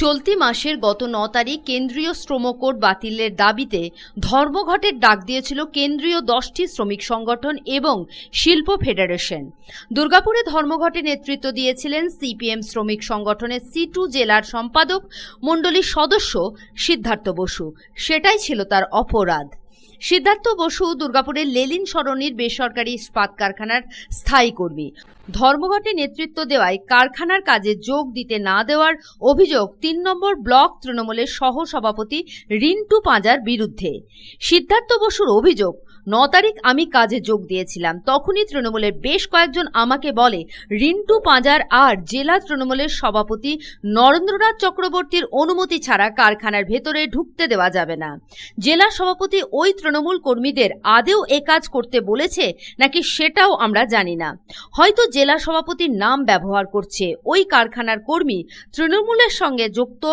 চলতি মাসের গত ন তারিখ কেন্দ্রীয় শ্রম কোড বাতিলের দাবিতে ধর্মঘটের ডাক দিয়েছিল কেন্দ্রীয় দশটি শ্রমিক সংগঠন এবং শিল্প ফেডারেশন। দুর্গাপুরে ধর্মঘটে নেতৃত্ব দিয়েছিলেন সিপিএম শ্রমিক সংগঠনের সি টু জেলার সম্পাদক মণ্ডলীর সদস্য সিদ্ধার্থ বসু। সেটাই ছিল তার অপরাধ। সিদ্ধার্থ বসু দুর্গাপুরের লেলিন সরণির বেসরকারি ইস্পাত কারখানার স্থায়ী কর্মী। ধর্মঘটে নেতৃত্ব দেওয়ায় কারখানার কাজে যোগ দিতে না দেওয়ার অভিযোগ তিন নম্বর ব্লক তৃণমূলের সহ সভাপতি রিন্টু পাঁজার বিরুদ্ধে। সিদ্ধার্থ বসুর অভিযোগ ন তারিখ আমি কাজে যোগ দিয়েছিলাম। তখনই তৃণমূলের বেশ কয়েকজন আমাকে বলে, রিন্টু পাঁজার আর জেলা তৃণমূলের সভাপতি নরেন্দ্রনাথ চক্রবর্তীর অনুমতি ছাড়া কারখানার ভেতরে ঢুকতে দেওয়া যাবে না। জেলা সভাপতি ওই তৃণমূল কর্মীদের আদেও এ কাজ করতে বলেছে নাকি সেটাও আমরা জানি না। হয়তো জেলা সভাপতির নাম ব্যবহার করছে। ওই কারখানার কর্মী তৃণমূলের সঙ্গে যুক্ত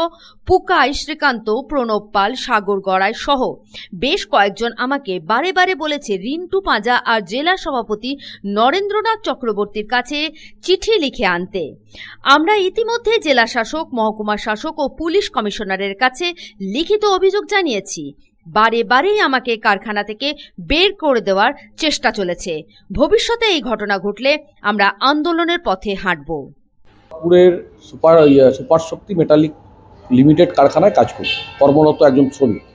পুকাই শ্রীকান্ত, প্রণব পাল, সাগর গড়াই সহ বেশ কয়েকজন আমাকে বারে বারে বলেছে রিন্টু পাঁজা আর জেলা সভাপতি নরেন্দ্রনাথ চক্রবর্তীর কাছে চিঠি লিখে আনতে। আমরা ইতিমধ্যে জেলা শাসক মহকুমা শাসক ও পুলিশ কমিশনারের কাছে লিখিত অভিযোগ জানিয়েছি। বারে বারেই আমাকে কারখানা থেকে বের করে দেওয়ার চেষ্টা চলেছে। ভবিষ্যতে এই ঘটনা ঘটলে আমরা আন্দোলনের পথে হাঁটব। সুপার ইয়ে, সুপার শক্তি মেটালিক লিমিটেড কারখানায় কাজ করি। কর্মরত একজন শ্রমিক।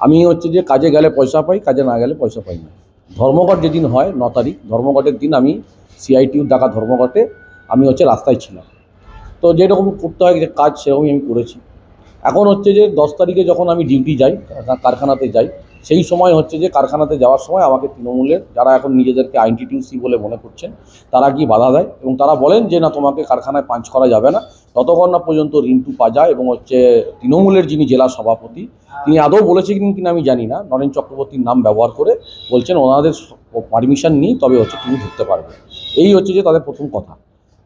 আমি হচ্ছে যে কাজে গেলে পয়সা পাই, কাজে না গেলে পয়সা পাই না। ধর্মঘট যেদিন হয়, ন তারিখ, ধর্মঘটের দিন আমি সিআইটিউ ডাকা ধর্মঘটে আমি হচ্ছে রাস্তায় ছিলাম। তো যেরকম করতে হয়, যে কাজ সেরকমই আমি করেছি। এখন হচ্ছে যে দশ তারিখে যখন আমি ডিউটি যাই কারখানাতে যাই সেই সময় হচ্ছে যে কারখানাতে যাওয়ার সময় আমাকে তৃণমূলের যারা এখন নিজেদেরকে আইনটিটিউসি বলে মনে করছেন, তারা কি বাধা দেয় এবং তারা বলেন যে, না, তোমাকে কারখানায় পাঞ্চ করা যাবে না। ততক্ষণ না পর্যন্ত রিন্টু পাজা এবং হচ্ছে তৃণমূলের যিনি জেলা সভাপতি, তিনি আদৌ বলেছেন কিনা আমি জানি না। নরেন চক্রবর্তীর নাম ব্যবহার করে বলছেন, ওনাদের পারমিশন নিই তবে হচ্ছে তুমি ঢুকতে পারবে। এই হচ্ছে যে তাদের প্রথম কথা।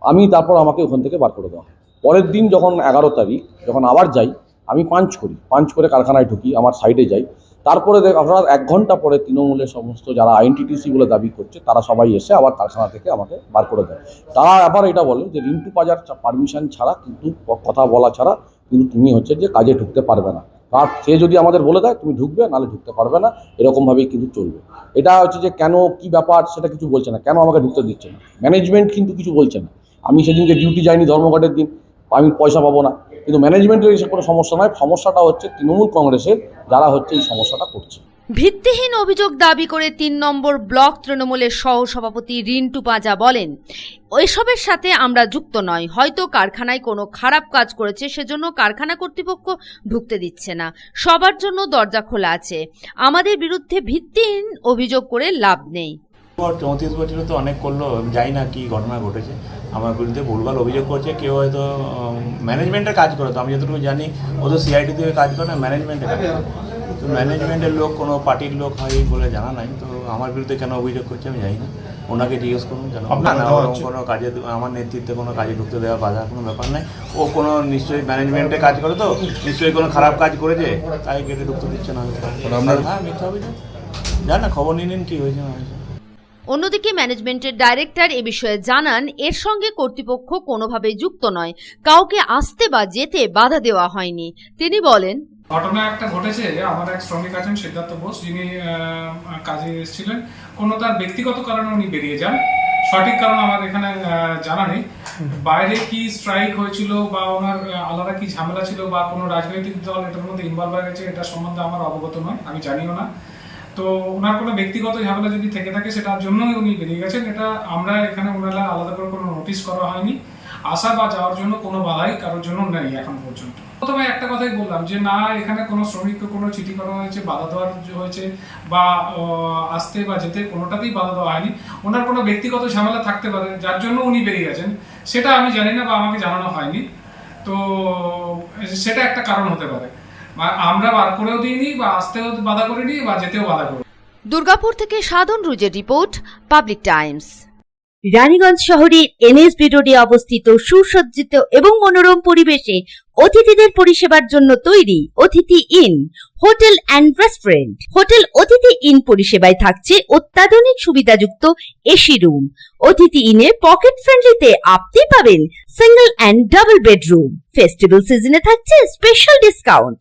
আমি তারপর আমাকে ওখান থেকে বার করে দেওয়া পরের দিন যখন এগারো তারিখ, যখন আবার যাই, আমি পাঞ্চ করি। পাঞ্চ করে কারখানায় ঢুকি, আমার সাইডে যাই। তারপরে দেখ আপনার এক ঘণ্টা পরে তৃণমূলের সমস্ত যারা আইনটিটিসি বলে দাবি করছে, তারা সবাই এসে আবার কারখানা থেকে আমাকে বার করে দেয়। তারা আবার এটা বলে যে, রিন্টু পাজার পারমিশন ছাড়া কিন্তু কথা বলা ছাড়া কিন্তু তুমি হচ্ছে যে কাজে ঢুকতে পারবে না। আর সে যদি আমাদের বলে দেয়, তুমি ঢুকবে, নাহলে ঢুকতে পারবে না, এরকমভাবেই কিন্তু চলবে। এটা হচ্ছে যে, কেন, কি ব্যাপার, সেটা কিছু বলছে না। কেন আমাকে ঢুকতে দিচ্ছে না? ম্যানেজমেন্ট কিন্তু কিছু বলছে না। আমি সেদিনকে ডিউটি যাইনি ধর্মঘটের দিন, আমি পয়সা পাবো না। কিন্তু ম্যানেজমেন্টের এসে কোনো সমস্যা নয়। সমস্যাটা হচ্ছে তৃণমূল কংগ্রেসের যারা হচ্ছে এই সমস্যাটা করছে। ভিত্তিহীন অভিযোগ দাবি করে তিন নম্বর ব্লক তৃণমূলের সহ সভাপতি রিন্টু পাঁজা বলেন, এসবের সাথে আমরা যুক্ত নয় হয়তো কারখানায় কোনো খারাপ কাজ করেছে, সেজন্য কারখানা কর্তৃপক্ষ ঢুকতে দিচ্ছে না। সবার জন্য দরজা খোলা আছে। আমাদের বিরুদ্ধে ভিত্তিহীন অভিযোগ করে লাভ নেই। চৌত্রিশ বছরে তো অনেক করল জানি না কি ঘটনা ঘটেছে। আমার বিরুদ্ধে ভুলভাল অভিযোগ করছে কেউ হয়তো ম্যানেজমেন্টের কাজ করে তো আমি যতটুকু জানি ও তো সিআইটি থেকে কাজ করে না ম্যানেজমেন্টে কাজ তো ম্যানেজমেন্টের লোক কোনো পার্টির লোক হয় বলে জানা নাই তো আমার বিরুদ্ধে কেন অভিযোগ করছে আমি জানি না। ওনাকে জিজ্ঞেস করুন কেন কোনো কাজে আমার নেতৃত্বে কোনো কাজে ঢুকতে দেওয়া বাধা কোনো ব্যাপার নাই। ও কোনো নিশ্চয়ই ম্যানেজমেন্টে কাজ করে তো নিশ্চয়ই কোনো খারাপ কাজ করেছে তাই কেটে ঢুকতে দিচ্ছে না। হ্যাঁ মিথ্যা অভিযোগ। জান না খবর নিয়ে নিন কী হয়েছে না হয়েছে। অন্যদিকে ম্যানেজমেন্টের ডাইরেক্টর এ বিষয়ে জানান, এর সঙ্গে কর্তৃপক্ষ কোনোভাবেই যুক্ত নয়। কাউকে আসতে বা যেতে বাধা দেওয়া হয়নি। তিনি বলেন, ঘটনা একটা ঘটেছে, আমার এক শ্রমিক আছেন, সিদ্ধার্থ বোস, যিনি কাজে এসেছিলেন। কোনো তার ব্যক্তিগত কারণে উনি বেরিয়ে যান। সঠিক কারণ আমার এখানে জানা নেই। বাইরে কি স্ট্রাইক হয়েছিল বা ওনার আলাদা কি ঝামেলা ছিল বা কোনো রাজনৈতিক দল এটার মধ্যে ইনভলভ হয়ে গেছে এটা সম্বন্ধে আমার অবগত নয়, আমি জানিও না। তো ওনার কোনো ব্যক্তিগত ঝামেলা যদি থেকে থাকে, সেটার জন্যই উনি বেরিয়ে গেছেন। এটা আমরা এখানে ওনারা আলাদা করে কোনো নোটিশ করা হয়নি। আসা বা যাওয়ার জন্য কোনো বাধাই কারোর জন্য নেই এখন পর্যন্ত। প্রথমে একটা কথাই বললাম যে, না, এখানে কোনো শ্রমিককে কোনো চিঠি করা হয়েছে, বাধা দেওয়া হয়েছে বা আসতে বা যেতে কোনোটাতেই বাধা দেওয়া হয়নি। ওনার কোনো ব্যক্তিগত ঝামেলা থাকতে পারে, যার জন্য উনি বেরিয়ে গেছেন। সেটা আমি জানি না বা আমাকে জানানো হয়নি। তো, সেটা একটা কারণ হতে পারে। আমরা বার করেও দিইনি বা আসতেও বাধা করিনি বা যেতেও বাধা করি দুর্গাপুর থেকে সাধন রুজের রিপোর্ট পাবলিক টাইমস। রানীগঞ্জ শহরের এনএসবি রোডে অবস্থিত সুসজ্জিত এবং মনোরম পরিবেশে অতিথিদের পরিষেবার জন্য তৈরি Atithi inn hotel and restaurant. Hotel Atithi inn পরিষেবায় থাকছে অত্যাধুনিক সুবিধাযুক্ত এসি রুম। অতিথি ইনে পকেট ফ্রেন্ডলিতে আপনি পাবেন single and double bedroom. Festival সিজনে থাকছে স্পেশাল ডিসকাউন্ট।